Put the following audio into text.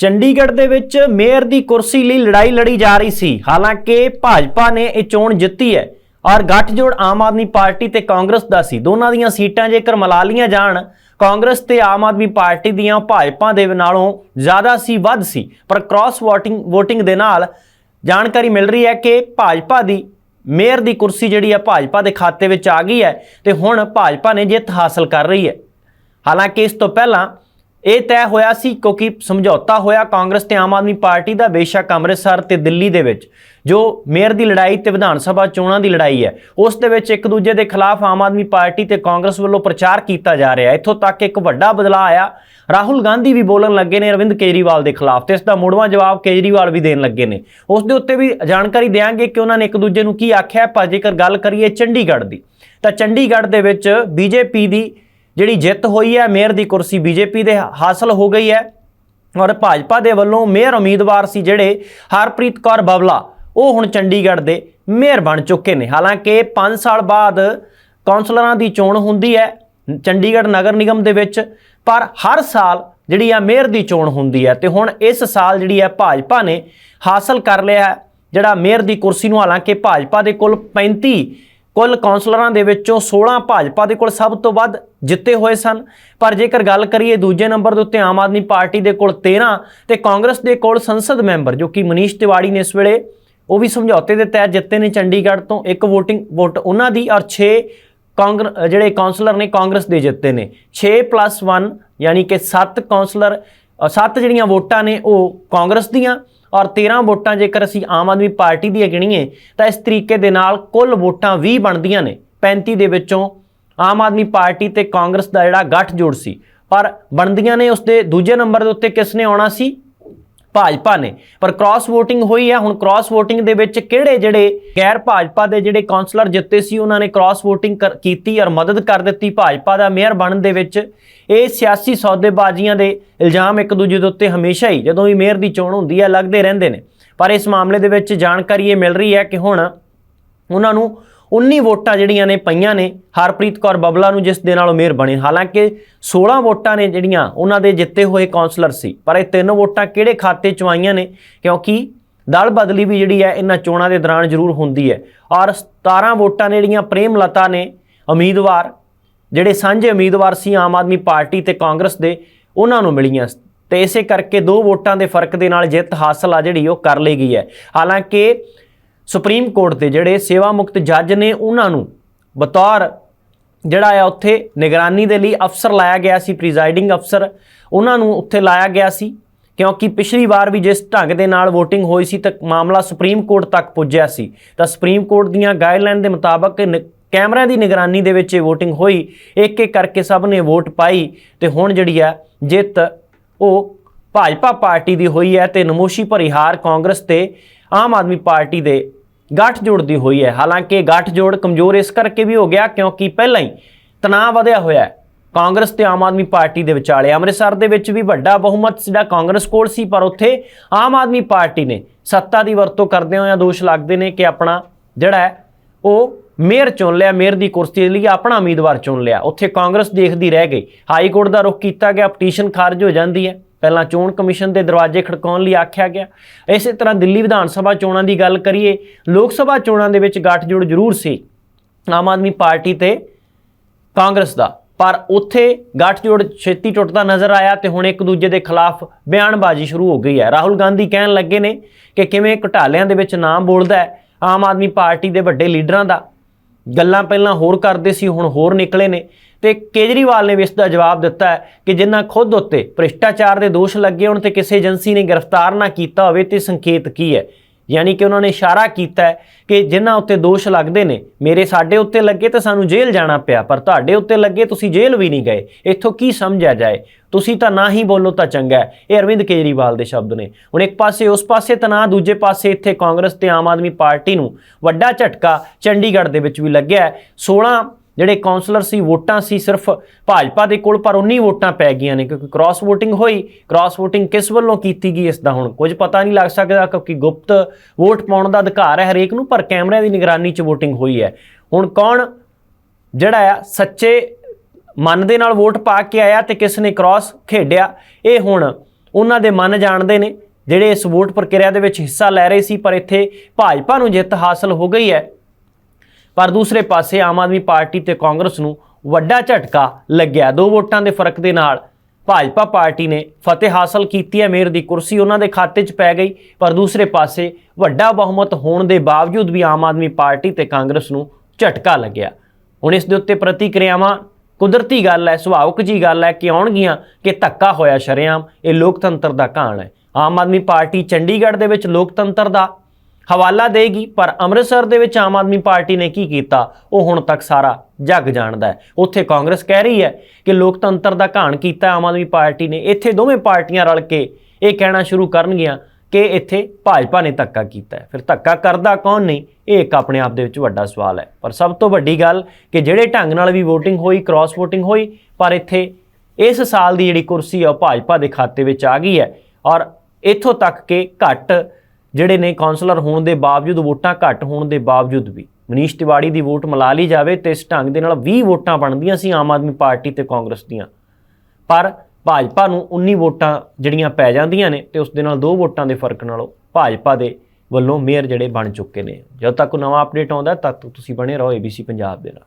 ਚੰਡੀਗੜ੍ਹ ਦੇ ਵਿੱਚ ਮੇਅਰ ਦੀ ਕੁਰਸੀ ਲਈ ਲੜਾਈ ਲੜੀ ਜਾ ਰਹੀ ਸੀ। ਹਾਲਾਂਕਿ ਭਾਜਪਾ ਨੇ ਇਹ ਚੋਣ ਜਿੱਤੀ ਹੈ ਔਰ ਗੱਠਜੋੜ ਆਮ ਆਦਮੀ ਪਾਰਟੀ ਤੇ ਕਾਂਗਰਸ ਦਾ ਸੀ। ਦੋਨਾਂ ਦੀਆਂ ਸੀਟਾਂ ਜੇਕਰ ਮਿਲਾ ਲੀਆਂ ਜਾਣ, ਕਾਂਗਰਸ ਤੇ ਆਮ ਆਦਮੀ ਪਾਰਟੀ ਦੀਆਂ ਭਾਜਪਾ ਦੇ ਨਾਲੋਂ ਜ਼ਿਆਦਾ ਸੀ, ਵੱਧ ਸੀ। ਪਰ ਕ੍ਰਾਸ ਵੋਟਿੰਗ ਵੋਟਿੰਗ ਦੇ ਨਾਲ ਜਾਣਕਾਰੀ ਮਿਲ ਰਹੀ ਹੈ ਕਿ ਭਾਜਪਾ ਦੀ ਮੇਅਰ ਦੀ ਕੁਰਸੀ ਜਿਹੜੀ ਹੈ ਭਾਜਪਾ ਦੇ ਖਾਤੇ ਵਿੱਚ ਆ ਗਈ ਹੈ ਤੇ ਹੁਣ ਭਾਜਪਾ ਨੇ ਜਿੱਤ ਹਾਸਲ ਕਰ ਰਹੀ ਹੈ। ਹਾਲਾਂਕਿ ਇਸ ਤੋਂ ਪਹਿਲਾਂ ਇਹ ਤੈਅ ਹੋਇਆ ਸੀ ਕਿਉਂਕਿ ਸਮਝੌਤਾ ਹੋਇਆ ਕਾਂਗਰਸ ਤੇ ਆਮ ਆਦਮੀ ਪਾਰਟੀ ਦਾ ਬੇਸ਼ੱਕ ਅੰਮ੍ਰਿਤਸਰ ਤੇ ਦਿੱਲੀ ਦੇ ਵਿੱਚ, ਜੋ ਮੇਅਰ ਦੀ ਲੜਾਈ ਤੇ ਵਿਧਾਨ ਸਭਾ ਚੋਣਾਂ ਦੀ ਲੜਾਈ ਹੈ, ਉਸ ਦੇ ਵਿੱਚ ਇੱਕ ਦੂਜੇ ਦੇ ਖਿਲਾਫ ਆਮ ਆਦਮੀ ਪਾਰਟੀ ਤੇ ਕਾਂਗਰਸ ਵੱਲੋਂ ਪ੍ਰਚਾਰ ਕੀਤਾ ਜਾ ਰਿਹਾ ਹੈ। ਇੱਥੋਂ ਤੱਕ ਇੱਕ ਵੱਡਾ ਬਦਲਾਅ ਆਇਆ। ਰਾਹੁਲ ਗਾਂਧੀ ਵੀ ਬੋਲਣ ਲੱਗੇ ਨੇ ਅਰਵਿੰਦ ਕੇਜਰੀਵਾਲ ਦੇ ਖਿਲਾਫ ਤੇ ਇਸ ਦਾ ਮੁੜਵਾ ਜਵਾਬ ਕੇਜਰੀਵਾਲ ਵੀ ਦੇਣ ਲੱਗੇ ਨੇ। ਉਸ ਦੇ ਉੱਤੇ ਵੀ ਜਾਣਕਾਰੀ ਦੇਵਾਂਗੇ ਕਿ ਉਹਨਾਂ ਨੇ ਇੱਕ ਦੂਜੇ ਨੂੰ ਕੀ ਆਖਿਆ ਪਰ ਜੇਕਰ ਗੱਲ ਕਰੀਏ ਚੰਡੀਗੜ੍ਹ ਦੀ, ਤਾਂ ਚੰਡੀਗੜ੍ਹ ਦੇ ਵਿੱਚ ਬੀਜੇਪੀ ਦੀ ਜਿਹੜੀ ਜਿੱਤ ਹੋਈ ਹੈ, ਮੇਅਰ ਦੀ ਕੁਰਸੀ ਬੀਜੇਪੀ ਦੇ ਹਾਸਲ ਹੋ ਗਈ ਹੈ ਔਰ ਭਾਜਪਾ ਦੇ ਵੱਲੋਂ ਮੇਅਰ ਉਮੀਦਵਾਰ ਸੀ ਜਿਹੜੇ ਹਰਪ੍ਰੀਤ ਕੌਰ ਬਵਲਾ ਉਹ ਹੁਣ ਚੰਡੀਗੜ੍ਹ ਦੇ ਮੇਅਰ ਬਣ ਚੁੱਕੇ ਨੇ। ਹਾਲਾਂਕਿ 5 ਸਾਲ ਬਾਅਦ ਕੌਂਸਲਰਾਂ ਦੀ ਚੋਣ ਹੁੰਦੀ ਹੈ ਚੰਡੀਗੜ੍ਹ ਨਗਰ ਨਿਗਮ ਦੇ ਵਿੱਚ, ਪਰ ਹਰ ਸਾਲ ਜਿਹੜੀ ਆ ਮੇਅਰ ਦੀ ਚੋਣ ਹੁੰਦੀ ਹੈ ਤੇ ਹੁਣ ਇਸ ਸਾਲ ਜਿਹੜੀ ਹੈ ਭਾਜਪਾ ਨੇ ਹਾਸਲ ਕਰ ਲਿਆ ਜਿਹੜਾ ਮੇਅਰ ਦੀ ਕੁਰਸੀ ਨੂੰ ਹਾਲਾਂਕਿ ਭਾਜਪਾ ਦੇ ਕੋਲ 35 ਕੁੱਲ ਕਾਉਂਸਲਰਾਂ ਦੇ ਵਿੱਚੋਂ 16 ਭਾਜਪਾ ਦੇ ਕੋਲ ਸਭ ਤੋਂ ਵੱਧ ਜਿੱਤੇ ਹੋਏ ਸਨ। ਪਰ ਜੇਕਰ ਗੱਲ ਕਰੀਏ ਦੂਜੇ ਨੰਬਰ ਦੇ ਉੱਤੇ ਆਮ ਆਦਮੀ ਪਾਰਟੀ ਦੇ ਕੋਲ 13 ਤੇ ਕਾਂਗਰਸ ਦੇ ਕੋਲ ਸੰਸਦ ਮੈਂਬਰ, ਜੋ ਕਿ ਮਨੀਸ਼ ਤਿਵਾੜੀ ਨੇ ਇਸ ਵੇਲੇ, ਉਹ ਵੀ ਸਮਝੌਤੇ ਦੇ ਤਹਿਤ ਜਿੱਤੇ ਨੇ ਚੰਡੀਗੜ੍ਹ ਤੋਂ ਇੱਕ ਵੋਟਿੰਗ, ਵੋਟ ਉਹਨਾਂ ਦੀ ਔਰ 6 ਕਾਂਗਰ, ਜਿਹੜੇ ਕਾਉਂਸਲਰ ਨੇ ਕਾਂਗਰਸ ਦੇ ਜਿੱਤੇ ਨੇ। 6 1 ਯਾਨੀ ਕਿ 7 ਕਾਉਂਸਲਰ 7 ਜਿਹੜੀਆਂ ਵੋਟਾਂ ਨੇ ਉਹ ਕਾਂਗਰਸ ਦੀਆਂ। ਔਰ 13 ਵੋਟਾਂ ਜੇਕਰ ਅਸੀਂ ਆਮ ਆਦਮੀ ਪਾਰਟੀ ਦੀਆਂ ਗਿਣੀਏ ਤਾਂ ਇਸ ਤਰੀਕੇ ਦੇ ਨਾਲ ਕੁੱਲ ਵੋਟਾਂ 20 ਬਣਦੀਆਂ ਨੇ। 35 ਦੇ ਵਿੱਚੋਂ ਆਮ ਆਦਮੀ ਪਾਰਟੀ ਤੇ ਕਾਂਗਰਸ ਦਾ ਜਿਹੜਾ ਗੱਠਜੋੜ ਸੀ। ਪਰ ਬਣਦੀਆਂ ਨੇ ਉਸ ਦੇ ਦੂਜੇ ਨੰਬਰ ਦੇ ਉੱਤੇ ਕਿਸ ਨੇ ਆਉਣਾ ਸੀ? ਭਾਜਪਾ ਨੇ। ਪਰ ਕ੍ਰਾਸ VOTING ਹੋਈ ਹੈ ਹੁਣ ਕ੍ਰਾਸ VOTING ਦੇ ਵਿੱਚ ਕਿਹੜੇ ਜਿਹੜੇ ਗੈਰ ਭਾਜਪਾ ਦੇ ਜਿਹੜੇ ਕਾਉਂਸਲਰ ਜਿੱਤੇ ਸੀ, ਉਹਨਾਂ ਨੇ ਕ੍ਰਾਸ VOTING ਕੀਤੀ ਔਰ ਮਦਦ ਕਰ ਦਿੱਤੀ ਭਾਜਪਾ ਦਾ ਮੇਅਰ ਬਣਨ ਦੇ ਵਿੱਚ। ਇਹ ਸਿਆਸੀ ਸੌਦੇਬਾਜ਼ੀਆਂ ਦੇ ਇਲਜ਼ਾਮ ਇੱਕ ਦੂਜੇ ਦੇ ਉੱਤੇ ਹਮੇਸ਼ਾ ਹੀ ਜਦੋਂ ਵੀ ਮੇਅਰ ਦੀ ਚੋਣ ਹੁੰਦੀ ਹੈ ਲੱਗਦੇ ਰਹਿੰਦੇ ਨੇ। ਪਰ ਇਸ ਮਾਮਲੇ ਦੇ ਵਿੱਚ ਜਾਣਕਾਰੀ ਇਹ ਮਿਲ ਰਹੀ ਹੈ ਕਿ ਹੁਣ ਉਹਨਾਂ ਨੂੰ 19 ਵੋਟਾਂ ਜਿਹੜੀਆਂ ਨੇ ਪਈਆਂ ਨੇ, ਹਰਪ੍ਰੀਤ ਕੌਰ ਬਬਲਾ ਨੂੰ ਜਿਸ ਦੇ ਨਾਲ ਉਹ ਬਣੇ। ਹਾਲਾਂਕਿ 16 ਵੋਟਾਂ ਨੇ ਜਿਹੜੀਆਂ, ਉਹਨਾਂ ਦੇ ਜਿੱਤੇ ਹੋਏ ਕਾਉਂਸਲਰ ਸੀ, ਪਰ ਇਹ ਤਿੰਨ ਵੋਟਾਂ ਕਿਹੜੇ ਖਾਤੇ ਚ ਆਈਆਂ ਨੇ? ਕਿਉਂਕਿ ਦਲ ਬਦਲੀ ਵੀ ਜਿਹੜੀ ਹੈ, ਇਹਨਾਂ ਚੋਣਾਂ ਦੇ ਦੌਰਾਨ ਜ਼ਰੂਰ ਹੁੰਦੀ ਹੈ। ਔਰ 17 ਵੋਟਾਂ ਨੇ ਜਿਹੜੀਆਂ ਪ੍ਰੇਮ ਲਤਾ ਨੇ, ਉਮੀਦਵਾਰ, ਜਿਹੜੇ ਸਾਂਝੇ ਉਮੀਦਵਾਰ ਸੀ ਆਮ ਆਦਮੀ ਪਾਰਟੀ ਤੇ ਕਾਂਗਰਸ ਦੇ, ਉਹਨਾਂ ਨੂੰ ਮਿਲੀਆਂ। ਤੇ ਇਸੇ ਕਰਕੇ ਦੋ ਵੋਟਾਂ ਦੇ ਫ਼ਰਕ ਦੇ ਨਾਲ ਜਿੱਤ ਹਾਸਲ ਆ ਜਿਹੜੀ, ਉਹ ਕਰ ਲਈ ਗਈ ਹੈ। ਹਾਲਾਂਕਿ ਸੁਪਰੀਮ ਕੋਰਟ ਦੇ ਜਿਹੜੇ ਸੇਵਾ ਮੁਕਤ ਜੱਜ ਨੇ ਉਹਨਾਂ ਨੂੰ ਬਤੌਰ ਜਿਹੜਾ ਆ ਉੱਥੇ ਨਿਗਰਾਨੀ ਦੇ ਲਈ ਅਫਸਰ ਲਾਇਆ ਗਿਆ ਸੀ ਪ੍ਰੀਜ਼ਾਈਡਿੰਗ ਅਫਸਰ, ਉਹਨਾਂ ਨੂੰ ਉੱਥੇ ਲਾਇਆ ਗਿਆ ਸੀ, ਕਿਉਂਕਿ ਪਿਛਲੀ ਵਾਰ ਵੀ ਜਿਸ ਢੰਗ ਦੇ ਨਾਲ VOTING ਹੋਈ ਸੀ ਤਾਂ ਮਾਮਲਾ ਸੁਪਰੀਮ ਕੋਰਟ ਤੱਕ ਪੁੱਜਿਆ ਸੀ। ਤਾਂ ਸੁਪਰੀਮ ਕੋਰਟ ਦੀਆਂ ਗਾਈਡਲਾਈਨ ਦੇ ਮੁਤਾਬਕ ਨ- ਕੈਮਰਿਆਂ ਦੀ ਨਿਗਰਾਨੀ ਦੇ ਵਿੱਚ ਇਹ VOTING ਹੋਈ ਇੱਕ ਇੱਕ ਕਰਕੇ ਸਭ ਨੇ ਵੋਟ ਪਾਈ ਤੇ ਹੁਣ ਜਿਹੜੀ ਆ ਜਿੱਤ ਉਹ ਭਾਜਪਾ ਪਾਰਟੀ ਦੀ ਹੋਈ ਹੈ ਤੇ ਨਮੋਸ਼ੀ ਭਰੀ ਹਾਰ ਕਾਂਗਰਸ ਤੇ ਆਮ ਆਦਮੀ ਪਾਰਟੀ ਦੇ ਗੱਠਜੋੜ ਦੀ ਹੋਈ ਹੈ। ਹਾਲਾਂਕਿ ਗੱਠਜੋੜ ਕਮਜ਼ੋਰ ਇਸ ਕਰਕੇ ਵੀ ਹੋ ਗਿਆ ਕਿਉਂਕਿ ਪਹਿਲਾਂ ਹੀ ਤਣਾਅ ਵਧਿਆ ਹੋਇਆ ਹੈ। ਕਾਂਗਰਸ ਤੇ ਆਮ ਆਦਮੀ ਪਾਰਟੀ ਦੇ ਵਿਚਾਲੇ ਅੰਮ੍ਰਿਤਸਰ ਦੇ ਵਿੱਚ ਵੀ ਵੱਡਾ ਬਹੁਮਤ ਜਿਹੜਾ ਕਾਂਗਰਸ ਕੋਲ ਸੀ, ਪਰ ਉੱਥੇ ਆਮ ਆਦਮੀ ਪਾਰਟੀ ਨੇ ਸੱਤਾ ਦੀ ਵਰਤੋਂ ਕਰਦੇ ਹੋਏ ਦੋਸ਼ ਲੱਗਦੇ ਨੇ ਕਿ ਆਪਣਾ ਜਿਹੜਾ ਹੈ, ਉਹ ਮੇਅਰ ਚੁਣ ਲਿਆ, ਮੇਅਰ ਦੀ ਕੁਰਸੀ ਦੇ ਲਈ ਆਪਣਾ ਉਮੀਦਵਾਰ ਚੁਣ ਲਿਆ। ਉੱਥੇ ਕਾਂਗਰਸ ਦੇਖਦੀ ਰਹਿ ਗਈ। ਹਾਈ ਕੋਰਟ ਦਾ ਰੁਖ ਕੀਤਾ ਗਿਆ, ਪਟੀਸ਼ਨ ਖਾਰਜ ਹੋ ਜਾਂਦੀ ਹੈ। ਪਹਿਲਾਂ ਚੋਣ ਕਮਿਸ਼ਨ ਦੇ ਦਰਵਾਜ਼ੇ ਖੜਕਾਉਣ ਲਈ ਆਖਿਆ ਗਿਆ। ਇਸੇ ਤਰ੍ਹਾਂ ਦਿੱਲੀ ਵਿਧਾਨ ਸਭਾ ਚੋਣਾਂ ਦੀ ਗੱਲ ਕਰੀਏ, ਲੋਕ ਸਭਾ ਚੋਣਾਂ ਦੇ ਵਿੱਚ ਗੱਠਜੋੜ ਜ਼ਰੂਰ ਸੀ, ਆਮ ਆਦਮੀ ਪਾਰਟੀ ਤੇ ਕਾਂਗਰਸ ਦਾ। ਪਰ ਉੱਥੇ ਗੱਠਜੋੜ ਛੇਤੀ ਟੁੱਟਦਾ ਨਜ਼ਰ ਆਇਆ ਤੇ ਹੁਣ ਇੱਕ ਦੂਜੇ ਦੇ ਖਿਲਾਫ ਬਿਆਨਬਾਜ਼ੀ ਸ਼ੁਰੂ ਹੋ ਗਈ ਹੈ। ਰਾਹੁਲ ਗਾਂਧੀ ਕਹਿਣ ਲੱਗੇ ਨੇ ਕਿ ਕਿਵੇਂ ਘਟਾਲਿਆਂ ਦੇ ਵਿੱਚ ਨਾਮ ਬੋਲਦਾ ਹੈ, ਆਮ ਆਦਮੀ ਪਾਰਟੀ ਦੇ ਵੱਡੇ ਲੀਡਰਾਂ ਦਾ। ਗੱਲਾਂ ਪਹਿਲਾਂ ਹੋਰ ਕਰਦੇ ਸੀ, ਹੁਣ ਹੋਰ ਨਿਕਲੇ ਨੇ। ਤੇ ਕੇਜਰੀਵਾਲ ਨੇ ਵੀ ਇਸ ਦਾ ਜਵਾਬ ਦਿੱਤਾ ਹੈ ਕਿ ਜਿਨ੍ਹਾਂ ਖੁਦ ਉੱਤੇ ਭ੍ਰਿਸ਼ਟਾਚਾਰ ਦੇ ਦੋਸ਼ ਲੱਗੇ ਹੋਣ ਤੇ ਕਿਸੇ ਏਜੰਸੀ ਨੇ ਗ੍ਰਿਫਤਾਰ ਨਾ ਕੀਤਾ ਹੋਵੇ ਤੇ ਸੰਕੇਤ ਕੀ ਹੈ? ਯਾਨੀ ਕਿ ਉਹਨਾਂ ਨੇ ਇਸ਼ਾਰਾ ਕੀਤਾ ਕਿ ਜਿਨ੍ਹਾਂ ਉੱਤੇ ਦੋਸ਼ ਲੱਗਦੇ ਨੇ, ਮੇਰੇ ਸਾਡੇ ਉੱਤੇ ਲੱਗੇ ਤਾਂ ਸਾਨੂੰ ਜੇਲ੍ਹ ਜਾਣਾ ਪਿਆ, ਪਰ ਤੁਹਾਡੇ ਉੱਤੇ ਲੱਗੇ ਤੁਸੀਂ ਜੇਲ੍ਹ ਵੀ ਨਹੀਂ ਗਏ। ਇੱਥੋਂ ਕੀ ਸਮਝਿਆ ਜਾਏ? ਤੁਸੀਂ ਤਾਂ ਨਾ ਹੀ ਬੋਲੋ ਤਾਂ ਚੰਗਾ ਹੈ। ਇਹ ਅਰਵਿੰਦ ਕੇਜਰੀਵਾਲ ਦੇ ਸ਼ਬਦ ਨੇ। ਹੁਣ ਇੱਕ ਪਾਸੇ ਉਸ ਪਾਸੇ ਤਣਾਅ ਦੂਜੇ ਪਾਸੇ ਇੱਥੇ ਕਾਂਗਰਸ ਤੇ ਆਮ ਆਦਮੀ ਪਾਰਟੀ ਨੂੰ ਵੱਡਾ ਝਟਕਾ ਚੰਡੀਗੜ੍ਹ ਦੇ ਵਿੱਚ ਵੀ ਲੱਗਿਆ ਹੈ। 16 ਜਿਹੜੇ ਕਾਉਂਸਲਰ ਸੀ, ਵੋਟਾਂ ਸੀ ਸਿਰਫ ਭਾਜਪਾ ਦੇ ਕੋਲ, ਪਰ 19 ਵੋਟਾਂ ਪੈ ਗਈਆਂ ਨੇ, ਕਿਉਂਕਿ ਕ੍ਰਾਸ VOTING ਹੋਈ। ਕ੍ਰਾਸ VOTING ਕਿਸ ਵੱਲੋਂ ਕੀਤੀ ਗਈ ਇਸ ਦਾ ਹੁਣ ਕੁਝ ਪਤਾ ਨਹੀਂ ਲੱਗ ਸਕਦਾ, ਕਿਉਂਕਿ ਗੁਪਤ ਵੋਟ ਪਾਉਣ ਦਾ ਅਧਿਕਾਰ ਹੈ ਹਰੇਕ ਨੂੰ, ਪਰ ਕੈਮਰਿਆਂ ਦੀ ਨਿਗਰਾਨੀ 'ਚ VOTING ਹੋਈ ਹੈ। ਹੁਣ ਕੌਣ ਜਿਹੜਾ ਆ, ਸੱਚੇ ਮਨ ਦੇ ਨਾਲ ਵੋਟ ਪਾ ਕੇ ਆਇਆ ਤੇ ਕਿਸ ਨੇ ਕ੍ਰਾਸ ਖੇਡਿਆ, ਇਹ ਹੁਣ ਉਹਨਾਂ ਦੇ ਮਨ ਜਾਣਦੇ ਨੇ, ਜਿਹੜੇ ਇਸ ਵੋਟ ਪ੍ਰਕਿਰਿਆ ਦੇ ਵਿੱਚ ਹਿੱਸਾ ਲੈ ਰਹੇ ਸੀ, ਪਰ ਇੱਥੇ ਭਾਜਪਾ ਨੂੰ ਜਿੱਤ ਹਾਸਲ ਹੋ ਗਈ ਹੈ। ਪਰ ਦੂਸਰੇ ਪਾਸੇ ਆਮ ਆਦਮੀ ਪਾਰਟੀ ਤੇ ਕਾਂਗਰਸ ਨੂੰ ਵੱਡਾ ਝਟਕਾ ਲੱਗਿਆ। ਦੋ ਵੋਟਾਂ ਦੇ ਫ਼ਰਕ ਦੇ ਨਾਲ ਭਾਜਪਾ ਪਾਰਟੀ ਨੇ ਫਤਿਹ ਹਾਸਲ ਕੀਤੀ ਹੈ। ਮੇਅਰ ਦੀ ਕੁਰਸੀ ਉਹਨਾਂ ਦੇ ਖਾਤੇ 'ਚ ਪੈ ਗਈ, ਪਰ ਦੂਸਰੇ ਪਾਸੇ ਵੱਡਾ ਬਹੁਮਤ ਹੋਣ ਦੇ ਬਾਵਜੂਦ ਵੀ ਆਮ ਆਦਮੀ ਪਾਰਟੀ ਤੇ ਕਾਂਗਰਸ ਨੂੰ ਝਟਕਾ ਲੱਗਿਆ। ਹੁਣ ਇਸ ਦੇ ਉੱਤੇ ਪ੍ਰਤੀਕਿਰਿਆਵਾਂ, ਕੁਦਰਤੀ ਗੱਲ ਹੈ, ਸੁਭਾਵਿਕ ਜੀ ਗੱਲ ਹੈ ਕਿ ਆਉਣਗੀਆਂ ਕਿ ਧੱਕਾ ਹੋਇਆ ਸ਼ਰੇਆਮ, ਇਹ ਲੋਕਤੰਤਰ ਦਾ ਕਹਾਣ ਹੈ। ਆਮ ਆਦਮੀ ਪਾਰਟੀ ਚੰਡੀਗੜ੍ਹ ਦੇ ਵਿੱਚ ਲੋਕਤੰਤਰ ਦਾ ਹਵਾਲਾ ਦੇਗੀ, ਪਰ ਅੰਮ੍ਰਿਤਸਰ ਦੇ ਵਿੱਚ ਆਮ ਆਦਮੀ ਪਾਰਟੀ ਨੇ ਕੀ ਕੀਤਾ? ਉਹ ਹੁਣ ਤੱਕ ਸਾਰਾ ਜੱਗ ਜਾਣਦਾ ਹੈ। ਉੱਥੇ ਕਾਂਗਰਸ ਕਹਿ ਰਹੀ ਹੈ ਕਿ ਲੋਕਤੰਤਰ ਦਾ ਘਾਣ ਕੀਤਾ ਆਮ ਆਦਮੀ ਪਾਰਟੀ ਨੇ। ਇੱਥੇ ਦੋਵੇਂ ਪਾਰਟੀਆਂ ਰਲ ਕੇ ਇਹ ਕਹਿਣਾ ਸ਼ੁਰੂ ਕਰਨਗੀਆਂ ਕਿ ਇੱਥੇ ਭਾਜਪਾ ਨੇ ਧੱਕਾ ਕੀਤਾ ਫਿਰ ਧੱਕਾ ਕਰਦਾ ਕੌਣ ਨਹੀਂ ਇਹ ਇੱਕ ਆਪਣੇ ਆਪ ਦੇ ਵਿੱਚ ਵੱਡਾ ਸਵਾਲ ਹੈ। ਪਰ ਸਭ ਤੋਂ ਵੱਡੀ ਗੱਲ ਕਿ ਜਿਹੜੇ ਢੰਗ ਨਾਲ ਵੀ VOTING ਹੋਈ ਕ੍ਰਾਸ VOTING ਹੋਈ, ਪਰ ਇੱਥੇ ਇਸ ਸਾਲ ਦੀ ਜਿਹੜੀ ਕੁਰਸੀ ਆ ਉਹ ਭਾਜਪਾ ਦੇ ਖਾਤੇ ਵਿੱਚ ਆ ਗਈ ਹੈ। ਔਰ ਇੱਥੋਂ ਤੱਕ ਕਿ ਘੱਟ ਜਿਹੜੇ ਨੇ ਕਾਉਂਸਲਰ ਹੋਣ ਦੇ ਬਾਵਜੂਦ ਵੋਟਾਂ ਘੱਟ ਹੋਣ ਦੇ ਬਾਵਜੂਦ ਵੀ। ਮਨੀਸ਼ ਤਿਵਾੜੀ ਦੀ ਵੋਟ ਮਿਲਾ ਲਈ ਜਾਵੇ ਤੇ ਇਸ ਢੰਗ ਦੇ ਨਾਲ 20 ਵੋਟਾਂ ਬਣਦੀਆਂ ਸੀ ਆਮ ਆਦਮੀ ਪਾਰਟੀ ਤੇ ਕਾਂਗਰਸ ਦੀਆਂ। ਪਰ ਭਾਜਪਾ ਨੂੰ 19 ਵੋਟਾਂ ਜਿਹੜੀਆਂ ਪੈ ਜਾਂਦੀਆਂ ਨੇ ਤੇ ਉਸ ਦੇ ਨਾਲ ਦੋ ਵੋਟਾਂ ਦੇ ਫ਼ਰਕ ਨਾਲੋਂ ਭਾਜਪਾ ਦੇ ਵੱਲੋਂ ਮੇਅਰ ਜਿਹੜੇ ਬਣ ਚੁੱਕੇ ਨੇ। ਜਦੋਂ ਤੱਕ ਨਵਾਂ ਅਪਡੇਟ ਆਉਂਦਾ ਤਦ ਤੱਕ ਤੁਸੀਂ ਬਣੇ ਰਹੋ ABC ਪੰਜਾਬ ਦੇ ਨਾਲ।